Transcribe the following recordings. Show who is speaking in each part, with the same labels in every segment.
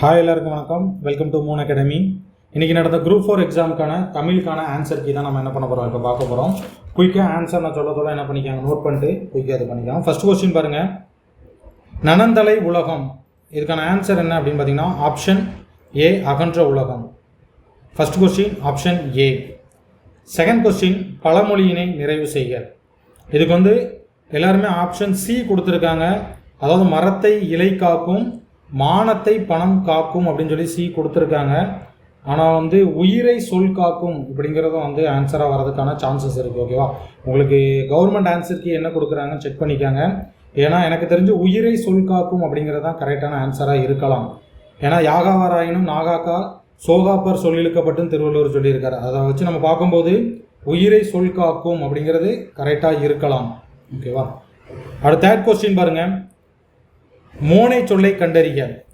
Speaker 1: Hi எல்லாருக்கும் வணக்கம். Welcome to Moon academy இன்றைக்கி நடந்த குரூப் ஃபோர் எக்ஸாமுக்கான தமிழுக்கான ஆன்சர் கீ தான் நம்ம என்ன பண்ண போகிறோம் இப்போ பார்க்க போகிறோம் குயிக்காக ஆன்சர் நான் சொல்ல சொல்ல என்ன பண்ணிக்காங்க நோட் பண்ணிட்டு குயிக்காக இது பண்ணிக்கலாம். ஃபர்ஸ்ட் கொஸ்டின் பாருங்கள் நனந்தலை உலகம். இதுக்கான ஆன்சர் என்ன அப்படின்னு பார்த்தீங்கன்னா ஆப்ஷன் ஏ அகன்ற உலகம். First question option A second question பழமொழியினை நிறைவு செய்க. இதுக்கு வந்து எல்லாருமே ஆப்ஷன் சி கொடுத்துருக்காங்க. அதாவது மரத்தை இலை காக்கும் மானத்தை பணம் காக்கும் அப்படின்னு சொல்லி சி கொடுத்துருக்காங்க. ஆனால் வந்து உயிரை சொல் காக்கும் அப்படிங்கிறதும் வந்து ஆன்சராக வர்றதுக்கான சான்சஸ் இருக்குது ஓகேவா உங்களுக்கு கவர்மெண்ட் ஆன்சருக்கு என்ன கொடுக்குறாங்கன்னு செக் பண்ணிக்காங்க. ஏன்னா எனக்கு தெரிஞ்சு உயிரை சொல் காக்கும் அப்படிங்கிறது தான் கரெக்டான ஆன்சராக இருக்கலாம். ஏன்னா யாகாவராயினும் நாகாக்கா சோகாப்பர் சொல்லிழுக்கப்பட்டும் திருவள்ளுவர் சொல்லியிருக்காரு. அதை வச்சு நம்ம பார்க்கும்போது உயிரை சொல் காக்கும் அப்படிங்கிறது கரெக்டாக இருக்கலாம் ஓகேவா அடுத்த தேர்ட் கொஸ்டின் பாருங்கள் மோனை சொல்லை கண்டறிக.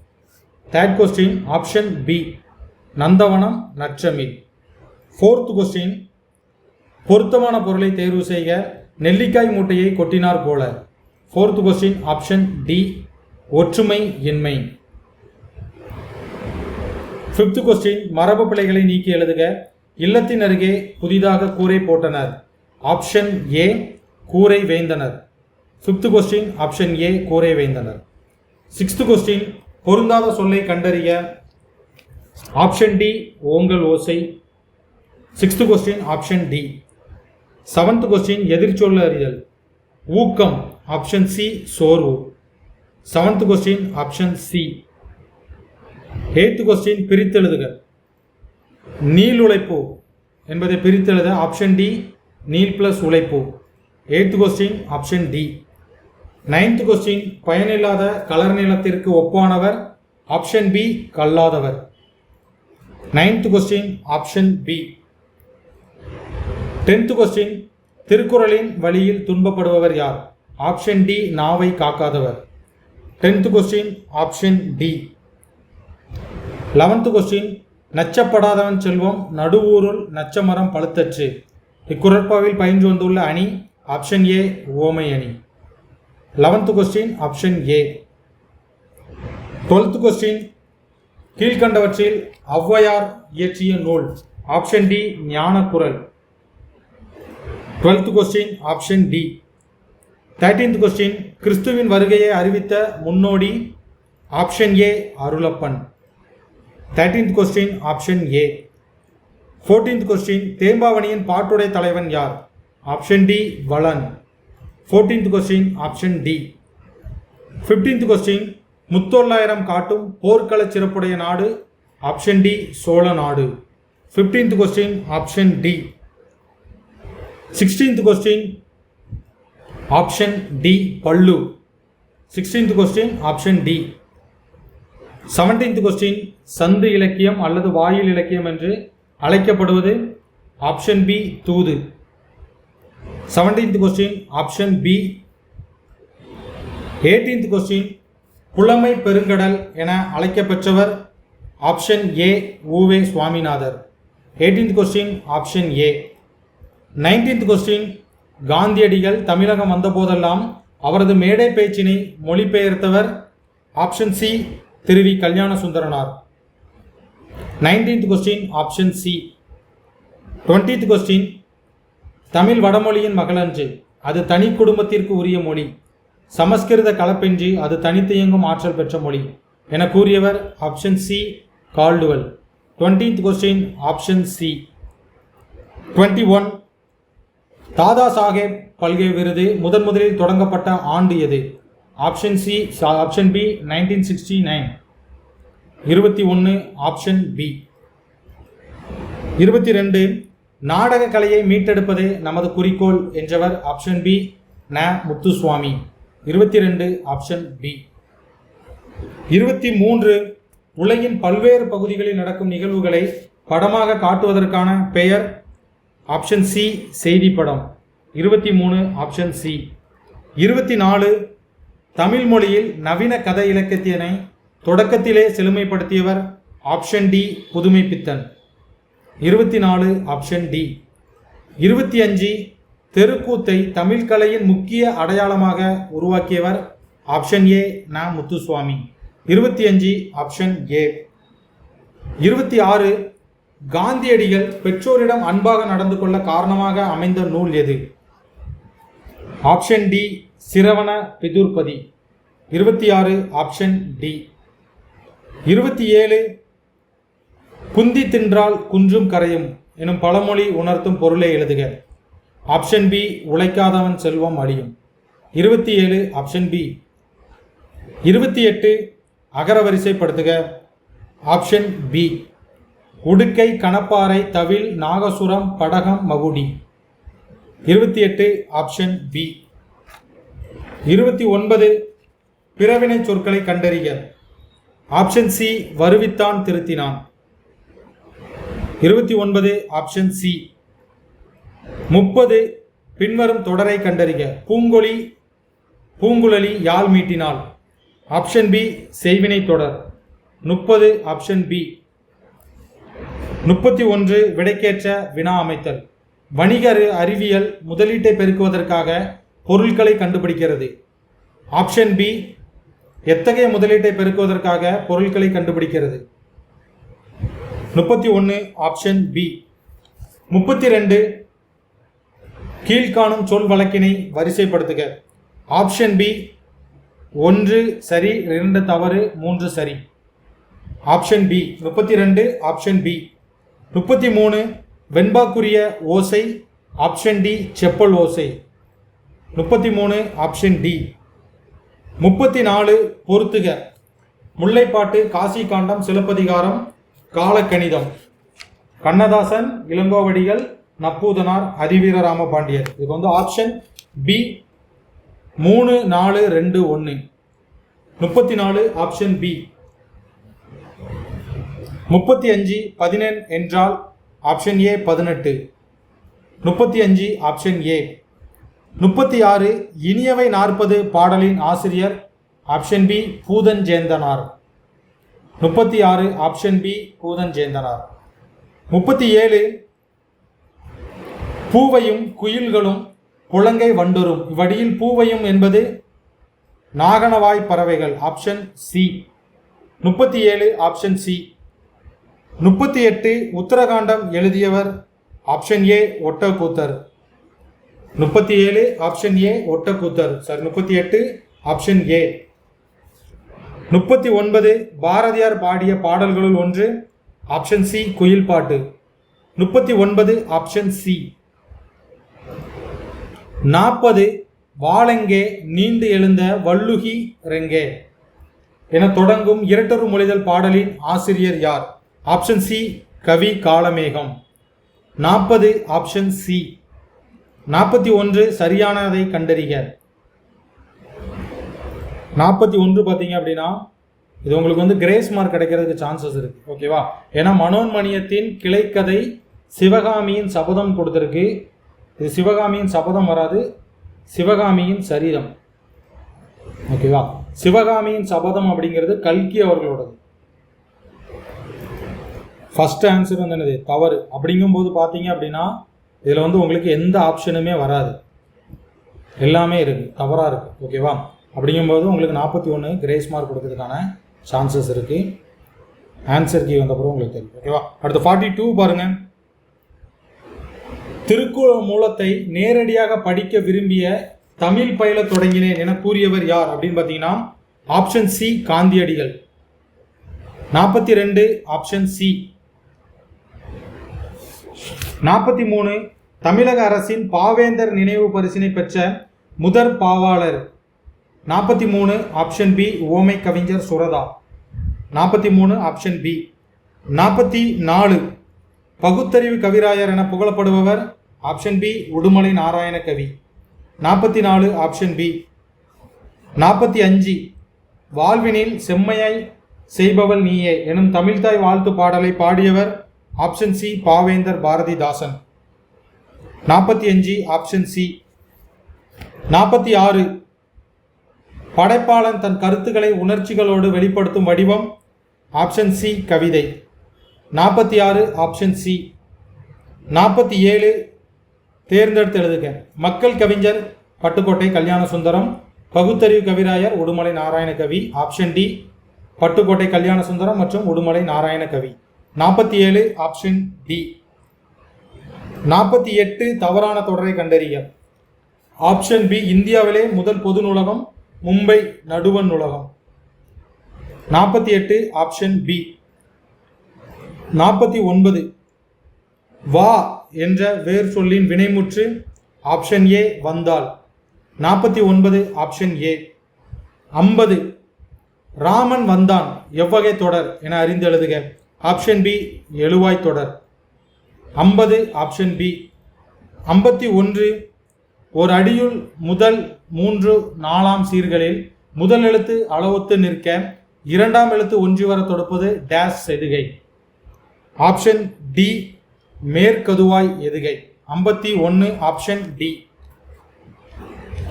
Speaker 1: தேர்ட் கொஸ்டின் ஆப்ஷன் பி நந்தவனம் நற்றமிழ். ஃபோர்த் கொஸ்டின் பொருத்தமான பொருளை தேர்வு செய்க. நெல்லிக்காய் மூட்டையை கொட்டினார் போல. ஃபோர்த் கொஸ்டின் ஆப்ஷன் டி ஒற்றுமை இன்மை. ஃபிஃப்த் கொஸ்டின் மரபு பிழைகளை நீக்கி எழுதுக. இல்லத்தின் அருகே புதிதாக கூரை போட்டனர். ஆப்ஷன் ஏ கூரை வேந்தனர். ஃபிஃப்த் கொஸ்டின் ஆப்ஷன் ஏ கூரை வேந்தனர். சிக்ஸ்த் கொஸ்டின் பொருந்தாத சொல்லை கண்டறிய ஆப்ஷன் டி ஓங்கல் ஓசை. Sixth question option D seventh question எதிர்ச்சொல்ல அறிதல். ஊக்கம் ஆப்ஷன் சி சோர்வு. Seventh question option C eighth question பிரித்தெழுதுக நீள் உழைப்பு என்பதை பிரித்தெழுத ஆப்ஷன் டி நீல் பிளஸ் உழைப்பு. Eighth question option D ninth question பயனில்லாத கலர் நிலத்திற்கு ஒப்பானவர். Option B கல்லாதவர். Ninth question option B tenth question திருக்குறளின் வழியில் துன்பப்படுபவர் யார்? ஆப்ஷன் டி நாவை காக்காதவர். Tenth question option D eleventh question நச்சப்படாதவன் செல்வம் நடுவூருள் நச்சமரம் பழுத்தற்று. இக்குறட்பாவில் பயின்று வந்துள்ள அணி ஆப்ஷன் ஏ ஓமை அணி. Eleventh question option A twelfth question கீழ்கண்டவற்றில் ஔவையார் இயற்றிய நூல். Option D Gnanakural twelfth question option D thirteenth question கிறிஸ்துவின் வருகையை அறிவித்த முன்னோடி. Option A Arulappan. Thirteenth question option A fourteenth question தேம்பாவணியின் பாட்டுடை தலைவன் யார்? Option D Valan. Fourteenth question option D fifteenth question Muthollayiram காட்டும் போர்க்கள சிறப்புடைய நாடு ஆப்ஷன் டி சோழ நாடு. Fifteenth question option D sixteenth question option D பல்லு. Sixteenth question option D seventeenth question சந்து இலக்கியம் அல்லது வாயில் இலக்கியம் என்று அழைக்கப்படுவது ஆப்ஷன் பி தூது. Seventeenth question option B eighteenth question புலமை பெருங்கடல் என அழைக்கப்பெற்றவர் option A U. Ve. Swaminathar. Eighteenth question option A nineteenth question காந்தியடிகள் தமிழகம் வந்தபோதெல்லாம் அவரது மேடை பேச்சினை மொழிபெயர்த்தவர் option C Thiruvi Kalyana Sundaranar nineteenth question option C twentieth question Tamil வடமொழியின் மகளன்று அது தனி குடும்பத்திற்கு உரிய மொழி. சமஸ்கிருத கலப்பின்றி அது தனித்து இயங்கும் ஆற்றல் பெற்ற மொழி என கூறியவர் option C Caldwell twentieth question option C twenty one Dada Saheb Phalke விருது முதன் முதலில் தொடங்கப்பட்ட ஆண்டு எது? Option C option B nineteen sixty nine இருபத்தி ஒன்று ஆப்ஷன் பி இருபத்தி ரெண்டு. நாடக கலையை மீட்டெடுப்பதே நமது குறிக்கோள் என்றவர் ஆப்ஷன் பி ந. முத்துசுவாமி. இருபத்தி ரெண்டு ஆப்ஷன் பி. இருபத்தி மூன்று உலகின் பல்வேறு பகுதிகளில் நடக்கும் நிகழ்வுகளை படமாக காட்டுவதற்கான பெயர் ஆப்ஷன் சி செய்தி படம் இருபத்தி மூணு ஆப்ஷன் சி. இருபத்தி நாலு தமிழ் மொழியில் நவீன கதை இலக்கியத்தினை தொடக்கத்திலே செழுமைப்படுத்தியவர் ஆப்ஷன் டி புதுமை பித்தன் இருபத்தி நாலு ஆப்ஷன் டி இருபத்தி அஞ்சு தெருக்கூத்தை தமிழ் கலையின் முக்கிய அடையாளமாக உருவாக்கியவர் ஆப்ஷன் ஏ ந முத்துசுவாமி. இருபத்தி அஞ்சு ஆப்ஷன் ஏ இருபத்தி ஆறு காந்தியடிகள் பெற்றோரிடம் அன்பாக நடந்து கொள்ள காரணமாக அமைந்த நூல் எது? ஆப்ஷன் டி சிரவண பிதுர்பதி. இருபத்தி ஆறு ஆப்ஷன் டி இருபத்தி ஏழு குந்தி தின்றால் குன்றும் கரையும் எனும் பழமொழி உணர்த்தும் பொருளை எழுதுக. ஆப்ஷன் பி உழைக்காதவன் செல்வம் அழியும். இருபத்தி ஏழு ஆப்ஷன் பி இருபத்தி எட்டு அகரவரிசைப்படுத்துக ஆப்ஷன் பி உடுக்கை கணப்பாறை தவில் நாகசுரம் படகம் மகுடி. இருபத்தி எட்டு ஆப்ஷன் பி இருபத்தி ஒன்பது பிறவினை சொற்களை கண்டறிக. ஆப்ஷன் சி வருவித்தான் திருத்தினான். இருபத்தி ஒன்பது ஆப்ஷன் சி முப்பது பின்வரும் தொடரை கண்டறிக. பூங்கொழி பூங்குழலி யாழ் மீட்டினாள் ஆப்ஷன் பி செய்வினை தொடர். முப்பது ஆப்ஷன் பி முப்பத்தி ஒன்று விடைக்கேற்ற வினா அமைத்தல். வணிக அறிவியல் முதலீட்டை பெருக்குவதற்காக பொருட்களை கண்டுபிடிக்கிறது. ஆப்ஷன் பி எத்தகைய முதலீட்டை பெருக்குவதற்காக பொருட்களை கண்டுபிடிக்கிறது? முப்பத்தி ஒன்று ஆப்ஷன் பி முப்பத்தி ரெண்டு கீழ்காணும் சொல் வழக்கினை வரிசைப்படுத்துக. ஆப்ஷன் பி ஒன்று சரி இரண்டு தவறு மூன்று சரி. ஆப்ஷன் பி முப்பத்தி ரெண்டு ஆப்ஷன் பி முப்பத்தி மூணு வெண்பாக்குரிய ஓசை ஆப்ஷன் டி செப்பல் ஓசை. முப்பத்தி மூணு ஆப்ஷன் டி முப்பத்தி நாலு பொருத்துக. முல்லைப்பாட்டு காசி காண்டம் சிலப்பதிகாரம் காலக்கணிதம். கண்ணதாசன் இளங்கோவடிகள் நப்பூதனார் அதிவீரராம பாண்டியர் இதுக்கு வந்து ஆப்ஷன் பி மூணு நாலு ரெண்டு ஒன்று முப்பத்தி நாலு ஆப்ஷன் பி முப்பத்தி அஞ்சு பதினெண் என்றால் ஆப்ஷன் ஏ பதினெட்டு. முப்பத்தி அஞ்சு ஆப்ஷன் ஏ முப்பத்தி ஆறு இனியவை நாற்பது பாடலின் ஆசிரியர் ஆப்ஷன் பி பூதன் ஜேந்தனார் முப்பத்தி ஆறு ஆப்ஷன் பி கூதன் ஜெயந்தனார். முப்பத்தி ஏழு பூவையும் குயில்களும் புலங்கை வண்டுரும் இவ்வடியில் பூவையும் என்பது நாகனவாய் பறவைகள் ஆப்ஷன் சி முப்பத்தி ஏழு ஆப்ஷன் சி முப்பத்தி எட்டு உத்தரகாண்டம் எழுதியவர் ஆப்ஷன் ஏ ஒட்டக்கூத்தர். முப்பத்தி ஏழு ஆப்ஷன் ஏ ஒட்டக்கூத்தர். சார் முப்பத்தி எட்டு ஆப்ஷன் ஏ முப்பத்தி ஒன்பது பாரதியார் பாடிய பாடல்களுள் ஒன்று ஆப்ஷன் சி குயில் பாட்டு. முப்பத்தி ஒன்பது ஆப்ஷன் சி நாற்பது வாளெங்கே நீண்டு எழுந்த வள்ளுகி ரெங்கே. என தொடங்கும் இரட்டரு மொழிதல் பாடலின் ஆசிரியர் யார்? Option C Kavi Kalamegam. நாற்பது ஆப்ஷன் சி நாற்பத்தி ஒன்று சரியானதை கண்டறிக. நாற்பத்தி ஒன்று பார்த்தீங்க அப்படின்னா இது உங்களுக்கு வந்து கிரேஸ் மார்க் கிடைக்கிறதுக்கு சான்சஸ் இருக்கு. ஓகேவா ஏன்னா மனோன்மணியத்தின் கிளைக்கதை சிவகாமியின் சபதம் கொடுத்துருக்கு. இது சிவகாமியின் சபதம் வராது. சிவகாமியின் சரீரம். ஓகேவா சிவகாமியின் சபதம் அப்படிங்கிறது கல்கி அவர்களோடது. ஃபர்ஸ்ட் ஆன்சர் வந்து என்னது? தவறு. அப்படிங்கும்போது பார்த்தீங்க அப்படின்னா இதில் வந்து உங்களுக்கு எந்த ஆப்ஷனுமே வராது. எல்லாமே இருக்குது தவறாக இருக்குது ஓகேவா அப்படிங்கும்போது உங்களுக்கு நாற்பத்தி ஒன்று கிரேஸ் மார்க் கொடுக்கறதுக்கான சான்சஸ் இருக்குது ஆன்சர் கீ வந்தப்பறம் உங்களுக்கு தெரியும். ஓகேவா அடுத்து ஃபார்ட்டி டூ பாருங்கள் திருக்குறள் மூலத்தை நேரடியாக படிக்க விரும்பிய தமிழ் பயில தொடங்கினேன் என கூறியவர் யார் அப்படின்னு பார்த்தீங்கன்னா ஆப்ஷன் சி காந்தியடிகள். நாற்பத்தி ரெண்டு ஆப்ஷன் சி நாற்பத்தி மூணு தமிழக அரசின் பாவேந்தர் நினைவு பரிசினை பெற்ற முதற் பாவாளர். நாற்பத்தி மூணு ஆப்ஷன் பி ஓமை கவிஞர் சுரதா. நாற்பத்தி மூணு ஆப்ஷன் பி நாற்பத்தி நாலு பகுத்தறிவு கவிராயர் என புகழப்படுபவர் ஆப்ஷன் பி உடுமலை நாராயண கவி. நாற்பத்தி நாலு ஆப்ஷன் பி நாற்பத்தி அஞ்சு வாழ்வினில் செம்மையாய் செய்பவள் நீயே எனும் தமிழ்தாய் வாழ்த்து பாடலை பாடியவர் ஆப்ஷன் சி பாவேந்தர் பாரதிதாசன். நாற்பத்தி அஞ்சு ஆப்ஷன் சி நாற்பத்தி ஆறு படைப்பாளன் தன் கருத்துக்களை உணர்ச்சிகளோடு வெளிப்படுத்தும் வடிவம் ஆப்ஷன் சி கவிதை. நாற்பத்தி ஆறு ஆப்ஷன் சி நாற்பத்தி ஏழு தேர்ந்தெடுத்து எழுதுக. மக்கள் கவிஞர் பட்டுக்கோட்டை கல்யாண சுந்தரம் பகுத்தறிவு கவிராயர் உடுமலை நாராயண கவி ஆப்ஷன் டி பட்டுக்கோட்டை கல்யாண சுந்தரம் மற்றும் உடுமலை நாராயண கவி நாற்பத்தி ஏழு ஆப்ஷன் டி நாற்பத்தி எட்டு தவறான தொடரை கண்டறிய. ஆப்ஷன் பி இந்தியாவிலே முதல் பொது நூலகம் மும்பை நடுவன் நூலகம் நாற்பத்தி எட்டு ஆப்ஷன் பி நாற்பத்தி ஒன்பது வா என்ற வேர் சொல்லின் வினைமுற்று ஆப்ஷன் ஏ வந்தால். நாற்பத்தி ஒன்பது ஆப்ஷன் ஏ ஐம்பது ராமன் வந்தான் எவ்வகை தொடர் என அறிந்து எழுதுக. ஆப்ஷன் பி எழுவாய் தொடர். ஐம்பது ஆப்ஷன் பி ஐம்பத்தி ஒன்று ஒரு அடியுள் முதல் மூன்று நாலாம் சீர்களில் முதல் எழுத்து அளவொத்து நிற்க இரண்டாம் எழுத்து ஒன்றி வர தொடுப்பது டேஷ் எதுகை ஆப்ஷன் டி மேற்கதுவாய் எதுகை. ஐம்பத்தி ஒன்று ஆப்ஷன் டி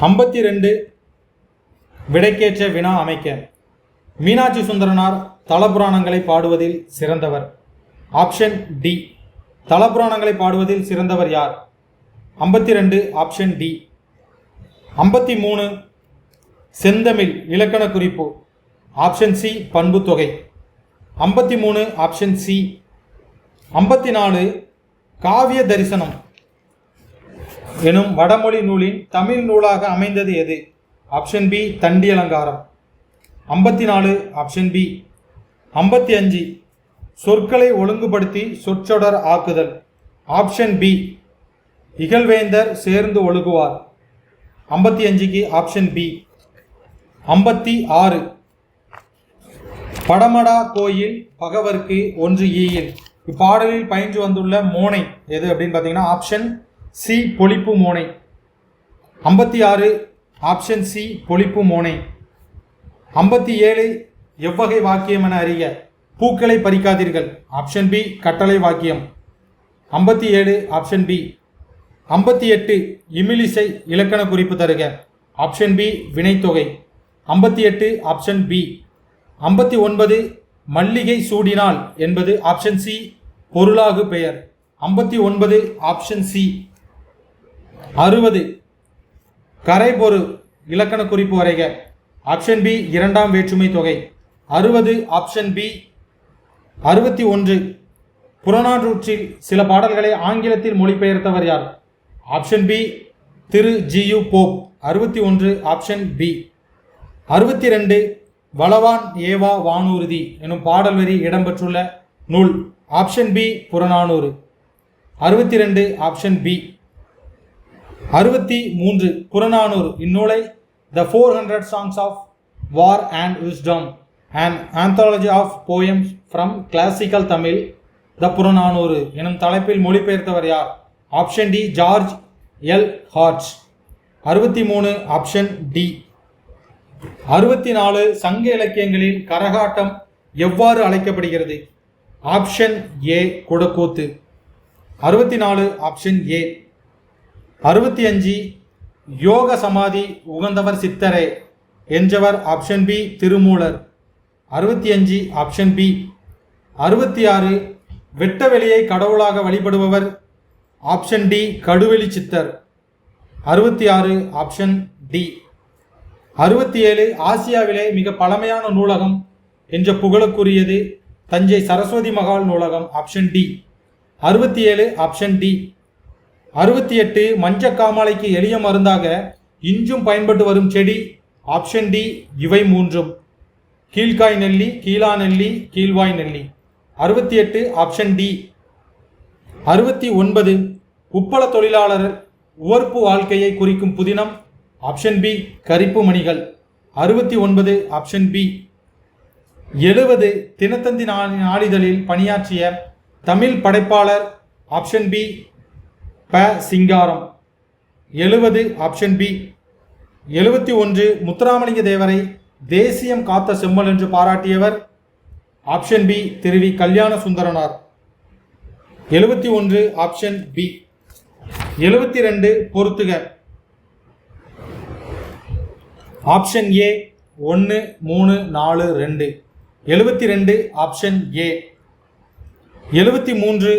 Speaker 1: ஐம்பத்தி ரெண்டு விடைக்கேற்ற வினா அமைக்க. மீனாட்சி சுந்தரனார் தலபுராணங்களை பாடுவதில் சிறந்தவர். ஆப்ஷன் டி தலபுராணங்களை பாடுவதில் சிறந்தவர் யார்? ஐம்பத்தி ரெண்டு ஆப்ஷன் டி ஐம்பத்தி மூணு செந்தமிழ் இலக்கண குறிப்பு ஆப்ஷன் சி பண்பு தொகை ஐம்பத்தி மூணு ஆப்ஷன் சி ஐம்பத்தி நாலு காவிய தரிசனம் எனும் வடமொழி நூலின் தமிழ் நூலாக அமைந்தது எது? ஆப்ஷன் பி தண்டி அலங்காரம் ஐம்பத்தி நாலு ஆப்ஷன் பி ஐம்பத்தி அஞ்சு சொற்களை ஒழுங்குபடுத்தி சொற்றொடர் ஆக்குதல். ஆப்ஷன் பி இகழ்வேந்தர் சேர்ந்து ஒழுகுவார். ஐம்பத்தி அஞ்சுக்கு ஆப்ஷன் பி ஐம்பத்தி ஆறு. படமடா கோயில் பகவர்க்கு ஒன்று e ஈயில் இப்பாடலில் பயின்று வந்துள்ள மோனை எது அப்படின்னு பார்த்தீங்கன்னா ஆப்ஷன் சி பொழிப்பு மோனை. ஐம்பத்தி ஆறு ஆப்ஷன் சி பொழிப்பு மோனை. ஐம்பத்தி ஏழு எவ்வகை வாக்கியம் என அறிய பூக்களை பறிக்காதீர்கள். ஆப்ஷன் பி கட்டளை வாக்கியம். ஐம்பத்தி ஏழு ஆப்ஷன் பி ஐம்பத்தி எட்டு இமிலிசை இலக்கண குறிப்பு தருக. ஆப்ஷன் பி வினைத்தொகை ஐம்பத்தி எட்டு ஆப்ஷன் பி ஐம்பத்தி ஒன்பது மல்லிகை சூடினால் என்பது ஆப்ஷன் சி பொருளாகு பெயர். ஐம்பத்தி ஒன்பது ஆப்ஷன் சி அறுபது கரைபொரு இலக்கண குறிப்பு வரைக. ஆப்ஷன் பி இரண்டாம் வேற்றுமை தொகை. அறுபது ஆப்ஷன் பி அறுபத்தி ஒன்று புறநானூற்றில் சில பாடல்களை ஆங்கிலத்தில் மொழிபெயர்த்தவர் யார்? Option B Thiru G U. அறுபத்தி ஒன்று ஆப்ஷன் பி. அறுபத்தி ரெண்டு வளவான் ஏவா வானூர்தி எனும் பாடல் வரி இடம்பெற்றுள்ள நூல். Option B Purananuru. அறுபத்தி ரெண்டு ஆப்ஷன் பி. அறுபத்தி மூன்று புறநானூறு. இந்நூலை the four hundred songs of war and wisdom and anthology of poems from classical Tamil the Purananuru எனும் தலைப்பில் மொழிபெயர்த்தவர் யார்? Option D George L Hart அறுபத்தி மூணு ஆப்ஷன் டி அறுபத்தி நாலு சங்க இலக்கியங்களில் கரகாட்டம் எவ்வாறு அழைக்கப்படுகிறது? ஆப்ஷன் ஏ கொடுக்கூத்து அறுபத்தி நாலு ஆப்ஷன் ஏ அறுபத்தி அஞ்சு யோக சமாதி உகந்தவர் சித்தரே என்றவர் ஆப்ஷன் பி திருமூலர். அறுபத்தி அஞ்சு ஆப்ஷன் பி அறுபத்தி ஆறு வெட்ட வெளியை கடவுளாக வழிபடுபவர் ஆப்ஷன் டி கடுவெளி சித்தர். அறுபத்தி ஆறு ஆப்ஷன் டி. அறுபத்தி ஏழு ஆசியாவிலே மிக பழமையான நூலகம் என்ற புகழுக்குரியது தஞ்சை சரஸ்வதி மகால் நூலகம் ஆப்ஷன் டி. அறுபத்தி ஏழு ஆப்ஷன் டி. அறுபத்தி எட்டு மஞ்ச காமாலைக்கு எளிய மருந்தாக இன்றும் பயன்பட்டு வரும் செடி ஆப்ஷன் டி இவை மூன்றும். கீழ்காய் நெல்லி கீழா நெல்லி கீழ்வாய் நெல்லி. அறுபத்தி எட்டு ஆப்ஷன் டி. அறுபத்தி ஒன்பது உப்பள தொழிலாளர் உவர்ப்பு வாழ்க்கையை குறிக்கும் புதினம் ஆப்ஷன் பி கரிப்பு மணிகள். அறுபத்தி ஒன்பது ஆப்ஷன் பி எழுபது தினத்தந்தி நாளிதழில் பணியாற்றிய தமிழ் படைப்பாளர் ஆப்ஷன் பி ப. சிங்காரம். எழுபது ஆப்ஷன் பி எழுபத்தி ஒன்று முத்துராமலிங்க தேவரை தேசியம் காத்த செம்மல் என்று பாராட்டியவர் ஆப்ஷன் பி திருவி கல்யாண சுந்தரனார். எழுபத்தி ஒன்று ஆப்ஷன் பி எழுபத்தி ரெண்டு பொறுத்துக. ஆப்ஷன் ஏ ஒன்று மூணு நாலு ரெண்டு. எழுபத்தி ரெண்டு ஆப்ஷன் ஏ எழுபத்தி மூன்று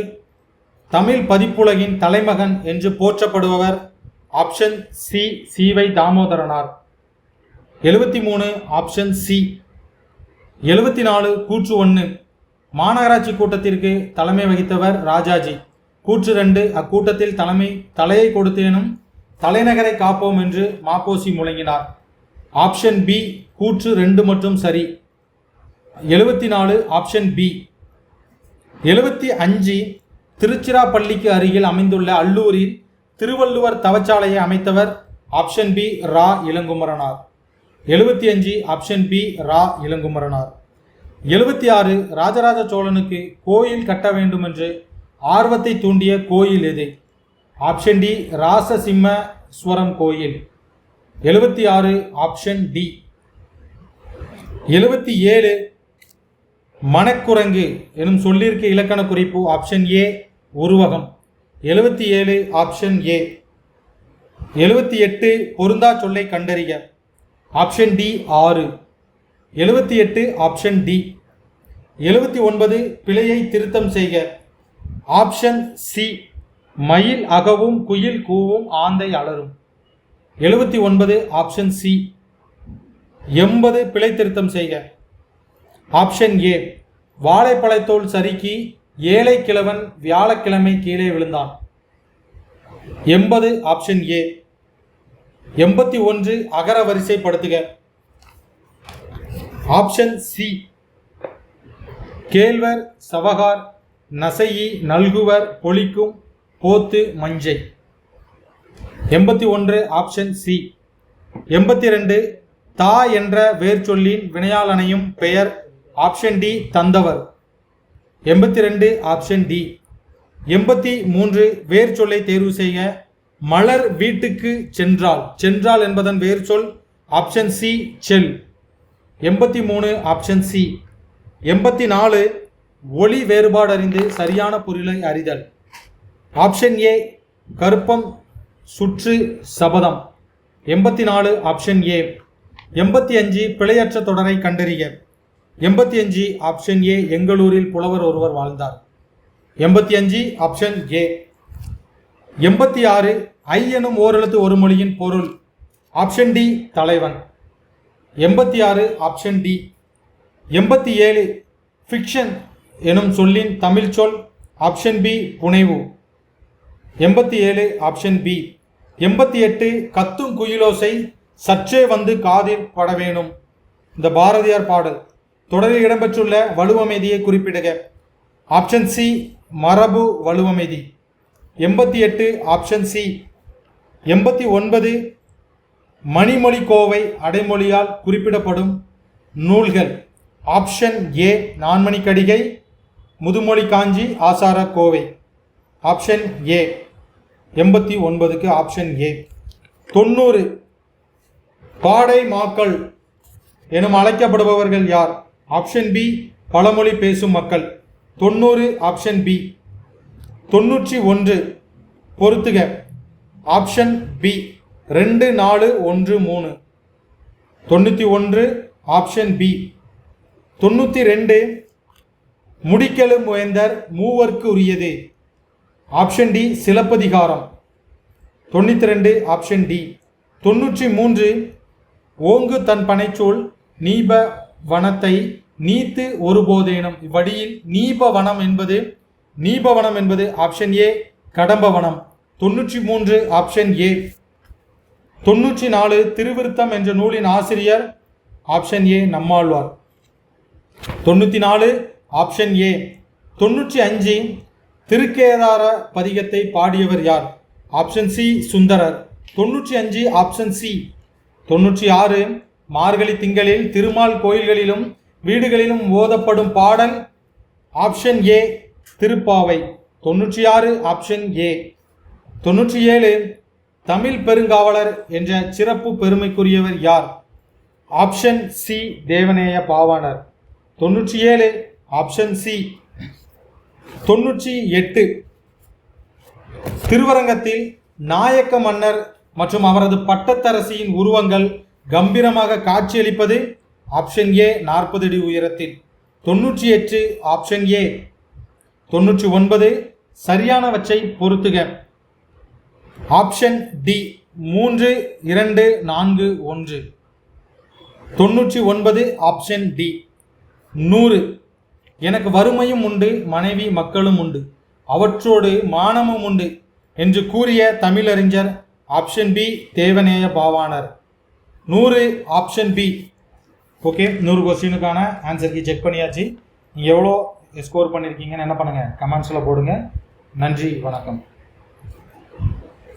Speaker 1: தமிழ் பதிப்புலகின் தலைமகன் என்று போற்றப்படுபவர் ஆப்ஷன் சி சிவை தாமோதரனார். எழுபத்தி மூணு ஆப்ஷன் சி எழுபத்தி நாலு கூற்று ஒன்று மாநகராட்சி கூட்டத்திற்கு தலைமை வகித்தவர் ராஜாஜி. கூற்று ரெண்டு அக்கூட்டத்தில் தலைமை தலையை கொடுத்தேனும் தலைநகரை காப்போம் என்று மாப்போசி முழங்கினார். ஆப்ஷன் பி கூற்று ரெண்டு மற்றும் சரி. எழுபத்தி நாலு ஆப்ஷன் பி. எழுபத்தி அஞ்சு திருச்சிராப்பள்ளிக்கு அருகில் அமைந்துள்ள அல்லூரில் திருவள்ளுவர் தவச்சாலையை அமைத்தவர் ஆப்ஷன் பி ரா. இளங்குமரனார். எழுபத்தி அஞ்சு ஆப்ஷன் பி ரா. இளங்குமரனார். எழுபத்தி ஆறு ராஜராஜ சோழனுக்கு கோயில் கட்ட வேண்டும் என்று ஆர்வத்தை தூண்டிய கோயில் எது? ஆப்ஷன் டி ராசசிம்மஸ்வரம் கோயில். எழுபத்தி ஆறு ஆப்ஷன் டி. எழுபத்தி ஏழு மணக்குரங்கு எனும் சொல்லிற்கு இலக்கண குறிப்பு ஆப்ஷன் ஏ உருவகம். எழுபத்தி ஏழு ஆப்ஷன் ஏ. எழுபத்தி எட்டு பொருந்தா சொல்லை கண்டறிய ஆப்ஷன் டி ஆறு. எழுபத்தி எட்டு ஆப்ஷன் டி. எழுபத்தி ஒன்பது பிழையை திருத்தம் செய்க. ஆப்ஷன் சி மயில் அகவும் குயில் கூவும் ஆந்தை அலரும். எழுபத்தி ஒன்பது ஆப்ஷன் சி எண்பது பிழை திருத்தம் செய்க. ஆப்ஷன் ஏ வாழைப்பழத்தோல் சறுக்கி ஏழை கிழவன் வியாழக்கிழமை கீழே விழுந்தான். எண்பது ஆப்ஷன் ஏ. எண்பத்தி ஒன்று அகர வரிசைப்படுத்துக. Option C. கேழ்வர் சவகார் நசையி நல்குவர் பொலிக்கும் போத்து மஞ்சை. எண்பத்தி ஒன்று ஆப்ஷன் சி. எண்பத்தி ரெண்டு தா என்ற வேர்ச்சொல்லின் வினையாளனையும் பெயர் ஆப்ஷன் டி தந்தவர். எண்பத்தி ரெண்டு ஆப்ஷன் டி. எண்பத்தி மூன்று வேர்ச்சொல்லை தேர்வு செய்ய மலர் வீட்டுக்கு சென்றால். சென்றால் என்பதன் வேர்ச்சொல் ஆப்ஷன் சி செல். எண்பத்தி மூணு ஆப்ஷன் சி எண்பத்தி நாலு ஒளி வேறுபாடு அறிந்து சரியான பொருளை அறிதல். ஆப்ஷன் ஏ கருப்பம் சுற்று சபதம். எண்பத்தி நாலு ஆப்ஷன் ஏ எண்பத்தி அஞ்சு பிழையற்ற தொடரை கண்டறிய எண்பத்தி அஞ்சு ஆப்ஷன் ஏ எங்களூரில் புலவர் ஒருவர் வாழ்ந்தார். எண்பத்தி அஞ்சு ஆப்ஷன் ஏ எண்பத்தி ஆறு ஐ எனும் ஓரெழுத்து ஒரு மொழியின் பொருள். ஆப்ஷன் டி தலைவன். எண்பத்தி ஆறு ஆப்ஷன் டி எண்பத்தி ஏழு ஃபிக்ஷன் எனும் சொல்லின் தமிழ் சொல் ஆப்ஷன் பி புனைவு. எண்பத்தி ஏழு ஆப்ஷன் பி எண்பத்தி எட்டு கத்தும் குயிலோசை சற்றே வந்து காதில் பட வேணும். இந்த பாரதியார் பாடல் தொடரில் இடம்பெற்றுள்ள வலுவமைதியை குறிப்பிடுக. ஆப்ஷன் சி மரபு வலுவமைதி. எண்பத்தி எட்டு ஆப்ஷன் சி எண்பத்தி ஒன்பது மணிமொழி கோவை அடைமொழியால் குறிப்பிடப்படும் நூல்கள் ஆப்ஷன் ஏ நான்மணி கடிகை முதுமொழி காஞ்சி ஆசார கோவை ஆப்ஷன் ஏ எண்பத்தி ஒன்பதுக்கு ஆப்ஷன் ஏ. தொண்ணூறு பாடை மாக்கள் எனும் அழைக்கப்படுபவர்கள் யார்? ஆப்ஷன் பி பழமொழி பேசும் மக்கள். தொண்ணூறு ஆப்ஷன் பி. தொண்ணூற்றி ஒன்று பொறுத்துக. ஆப்ஷன் பி ரெண்டு நாலு ஒன்று மூணு. தொண்ணூற்றி ஒன்று ஆப்ஷன் பி தொண்ணூற்றி ரெண்டு முடிக்கெழு முயந்தர் மூவர்க்கு உரியது. Option D Silappathikaram. தொண்ணூற்றி ரெண்டு ஆப்ஷன் டி தொண்ணூற்றி மூன்று ஓங்கு தன் பனைச்சூல் நீப வனத்தை நீத்து ஒருபோதேனும். இவ்வடியில் நீபவனம் என்பது நீபவனம் என்பது ஆப்ஷன் ஏ கடம்பவனம் தொண்ணூற்றி மூன்று ஆப்ஷன் ஏ தொண்ணூற்றி நாலு திருவிருத்தம் என்ற நூலின் ஆசிரியர் ஆப்ஷன் ஏ நம்மாழ்வார். தொண்ணூற்றி நாலு ஆப்ஷன் ஏ. தொண்ணூற்றி அஞ்சு திருக்கேதார பதிகத்தை பாடியவர் யார்? Option C Sundarar. தொண்ணூற்றி அஞ்சு ஆப்ஷன் சி. தொண்ணூற்றி ஆறு மார்கழி திங்களில் திருமால் கோயில்களிலும் வீடுகளிலும் ஓதப்படும் பாடல் ஆப்ஷன் ஏ திருப்பாவை. தொண்ணூற்றி ஆறு ஆப்ஷன் ஏ. தொண்ணூற்றி ஏழு தமிழ் பெருங்காவலர் என்ற சிறப்பு பெருமைக்குரியவர் யார்? Option C Devaneya Pavanar. தொண்ணூற்றி ஏழு ஆப்ஷன் சி தொண்ணூற்றி எட்டு திருவரங்கத்தில் நாயக்க மன்னர் மற்றும் அவரது பட்டத்தரசியின் உருவங்கள் கம்பீரமாக காட்சியளிப்பது ஆப்ஷன் ஏ நாற்பது அடி உயரத்தில். தொண்ணூற்றி எட்டு ஆப்ஷன் ஏ தொண்ணூற்றி ஒன்பது சரியானவற்றை பொருத்துக ஆப்ஷன் டி மூன்று இரண்டு நான்கு ஒன்று. தொண்ணூற்றி ஒன்பது ஆப்ஷன் டி. நூறு. எனக்கு வறுமையும் உண்டு மனைவி மக்களும் உண்டு. அவற்றோடு மானமும் உண்டு என்று கூறிய தமிழறிஞர் ஆப்ஷன் பி தேவநேய பாவாணர். நூறு ஆப்ஷன் பி. ஓகே நூறு கொஸ்டினுக்கான ஆன்சருக்கு செக் பண்ணியாச்சு. நீங்கள் எவ்வளோ ஸ்கோர் பண்ணியிருக்கீங்கன்னு என்ன பண்ணுங்கள் கமெண்ட்ஸில் போடுங்க. நன்றி வணக்கம்.